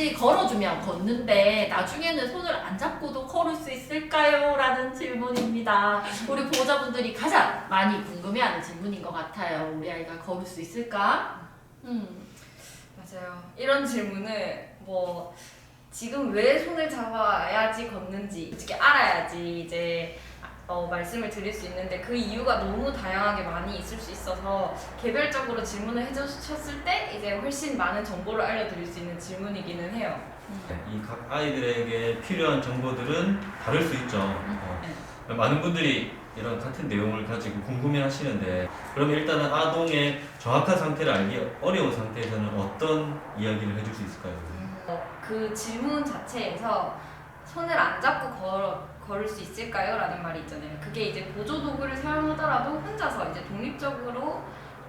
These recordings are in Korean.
같이 걸어주면 걷는데 나중에는 손을 안 잡고도 걸을 수 있을까요? 라는 질문입니다. 우리 보호자분들이 가장 많이 궁금해하는 질문인 것 같아요. 우리 아이가 걸을 수 있을까? 음, 맞아요. 이런 질문을 뭐 지금 왜 손을 잡아야지 걷는지 솔직히 알아야지 이제 어, 말씀을 드릴 수 있는데 그 이유가 너무 다양하게 많이 있을 수 있어서 개별적으로 질문을 해주셨을 때 이제 훨씬 많은 정보를 알려드릴 수 있는 질문이기는 해요. 이 각 아이들에게 필요한 정보들은 다를 수 있죠. 어, 네. 많은 분들이 이런 같은 내용을 가지고 궁금해 하시는데 그러면 일단은 아동의 정확한 상태를 알기 어려운 상태에서는 어떤 이야기를 해줄 수 있을까요? 어, 그 질문 자체에서 손을 안 잡고 걸, 걸을 수 있을까요? 라는 말이 있잖아요. 그게 이제 보조 도구를 사용하더라도 혼자서 이제 독립적으로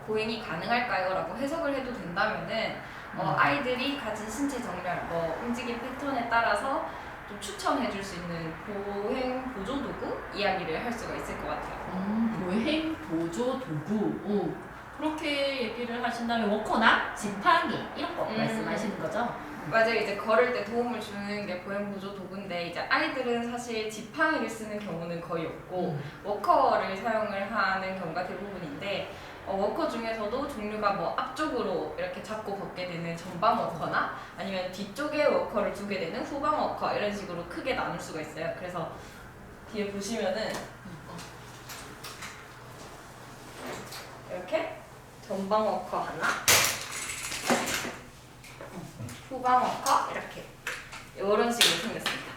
보행이 가능할까요? 라고 해석을 해도 된다면은 어, 아이들이 가진 신체 정렬, 뭐 움직임 패턴에 따라서 좀 추천해 줄 수 있는 보행 보조 도구 이야기를 할 수가 있을 것 같아요. 음, 보행 보조 도구. 오, 그렇게 얘기를 하신다면 워커나 지팡이 이런 거 음. 말씀하시는 거죠? 맞아요. 이제 걸을 때 도움을 주는 게 보행 보조 도구인데 이제 아이들은 사실 지팡이를 쓰는 경우는 거의 없고 워커를 사용을 하는 경우가 대부분인데 어, 워커 중에서도 종류가 뭐 앞쪽으로 이렇게 잡고 걷게 되는 전방 워커나 아니면 뒤쪽에 워커를 두게 되는 후방 워커 이런 식으로 크게 나눌 수가 있어요. 그래서 뒤에 보시면은 이렇게 전방 워커 하나, 후방 워커 이렇게 이런 식으로 생겼습니다.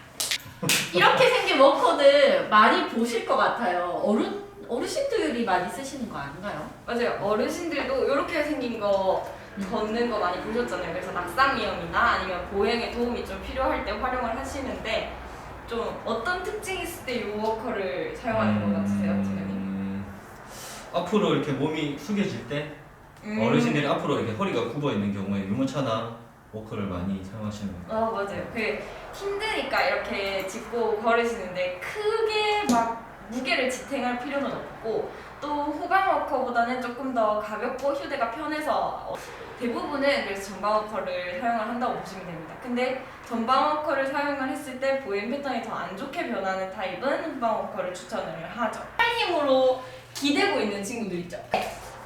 이렇게 생긴 워커는 많이 보실 것 같아요. 어른 어르신들이 많이 쓰시는 거 아닌가요? 맞아요. 어르신들도 이렇게 생긴 거 걷는 거 많이 보셨잖아요. 그래서 낙상 위험이나 아니면 보행에 도움이 좀 필요할 때 활용을 하시는데 좀 어떤 특징이 있을 때 이 워커를 사용하는 것 같으세요, 지금? 음, 앞으로 이렇게 몸이 숙여질 때 음. 어르신들이 앞으로 이렇게 허리가 굽어 있는 경우에 유모차나 워커를 많이 사용하시는 것 같아요. 어 맞아요. 그 힘드니까 이렇게 짚고 걸으시는데 크게 막 무게를 지탱할 필요는 없고 또 후방 워커보다는 조금 더 가볍고 휴대가 편해서 어, 대부분은 그래서 전방 워커를 사용을 한다고 보시면 됩니다. 근데 전방 워커를 사용을 했을 때 보행 패턴이 더 안 좋게 변하는 타입은 후방 워커를 추천을 하죠. 팔 힘으로 기대고 있는 친구들 있죠.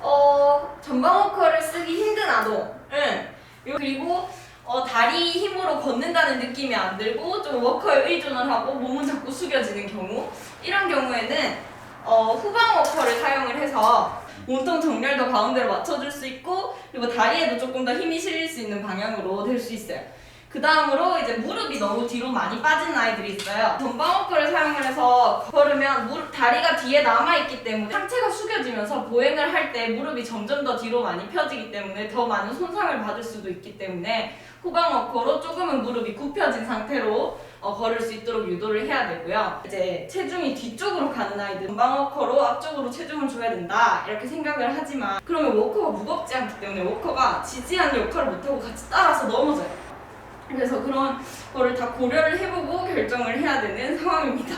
어 전방 워커를 쓰기 힘든 아동은 요- 그리고 어, 다리 힘으로 걷는다는 느낌이 안 들고 좀 워커에 의존을 하고 몸은 자꾸 숙여지는 경우 이런 경우에는 어, 후방 워커를 사용을 해서 몸통 정렬도 가운데로 맞춰줄 수 있고 그리고 다리에도 조금 더 힘이 실릴 수 있는 방향으로 될 수 있어요. 그 다음으로 이제 무릎이 너무 뒤로 많이 빠진 아이들이 있어요. 전방 워커를 사용을 해서 걸으면 무릎, 다리가 뒤에 남아있기 때문에 상체가 숙여지면서 보행을 할 때 무릎이 점점 더 뒤로 많이 펴지기 때문에 더 많은 손상을 받을 수도 있기 때문에 후방 워커로 조금은 무릎이 굽혀진 상태로 어, 걸을 수 있도록 유도를 해야 되고요. 이제 체중이 뒤쪽으로 가는 아이들 전방 워커로 앞쪽으로 체중을 줘야 된다 이렇게 생각을 하지만 그러면 워커가 무겁지 않기 때문에 워커가 지지하는 역할을 못하고 같이 따라서 넘어져요. 그래서 그런 거를 다 고려를 해보고 결정을 해야 되는 상황입니다.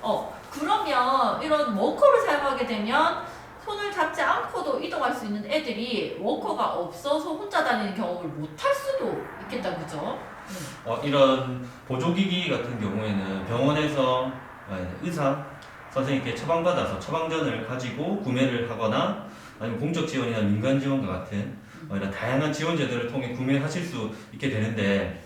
어, 그러면 이런 워커를 사용하게 되면 손을 잡지 않고도 이동할 수 있는 애들이 워커가 없어서 혼자 다니는 경험을 못할 수도 있겠다, 그죠? 어, 이런 보조기기 같은 경우에는 병원에서 아니, 의사 선생님께 처방받아서 처방전을 가지고 구매를 하거나 아니면 공적 지원이나 민간 지원과 같은 어, 이런 다양한 지원 제도를 통해 구매하실 수 있게 되는데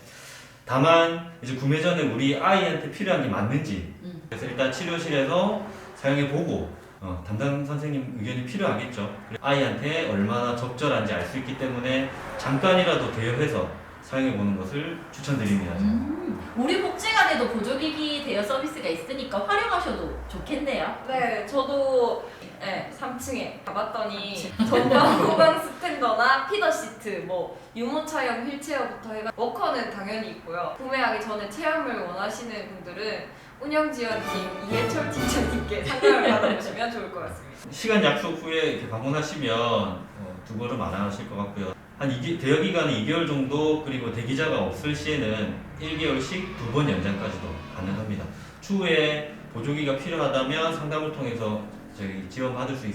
다만 이제 구매 전에 우리 아이한테 필요한 게 맞는지 음. 그래서 일단 치료실에서 사용해 보고 어, 담당 선생님 의견이 필요하겠죠. 아이한테 얼마나 적절한지 알 수 있기 때문에 잠깐이라도 대여해서 사용해 보는 것을 추천드립니다. 음, 우리 복지관에도 보조기기 대여 서비스가 있으니까 활용하셔도 좋겠네요. 네, 저도 네, 3층에 가봤더니 전방 후방 스탠더나 피더 시트, 뭐 유모차형 휠체어부터 해가 워커는 당연히 있고요. 구매하기 전에 체험을 원하시는 분들은 운영지원팀 이해철 팀장님께 상담을 받아보시면 좋을 것 같습니다. 시간 약속 후에 이렇게 방문하시면 어, 두 걸음 안 하실 것 같고요. 한 이기, 대여 기간은 2개월 정도 그리고 대기자가 없을 시에는 1개월씩 두 번 연장까지도 가능합니다. 추후에 보조기가 필요하다면 상담을 통해서 저희 지원 받을 수 있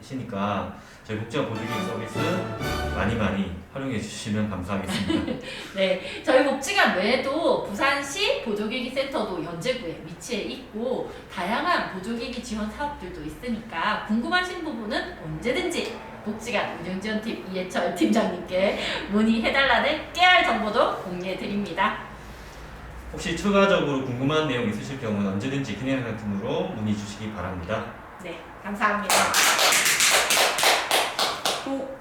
으시니까 저희 국제화 보조기 서비스 많이 많이 활용해 주시면 감사하겠습니다. 네, 저희 복지관 외에도 부산시 보조기기 센터도 연제구에 위치해 있고 다양한 보조기기 지원 사업들도 있으니까 궁금하신 부분은 언제든지 복지관 운영지원팀 이해철 팀장님께 문의해달라는 깨알 정보도 공유해 드립니다. 혹시 추가적으로 궁금한 내용 있으실 경우는 언제든지 기능상팀으로 문의 주시기 바랍니다. 네, 감사합니다. school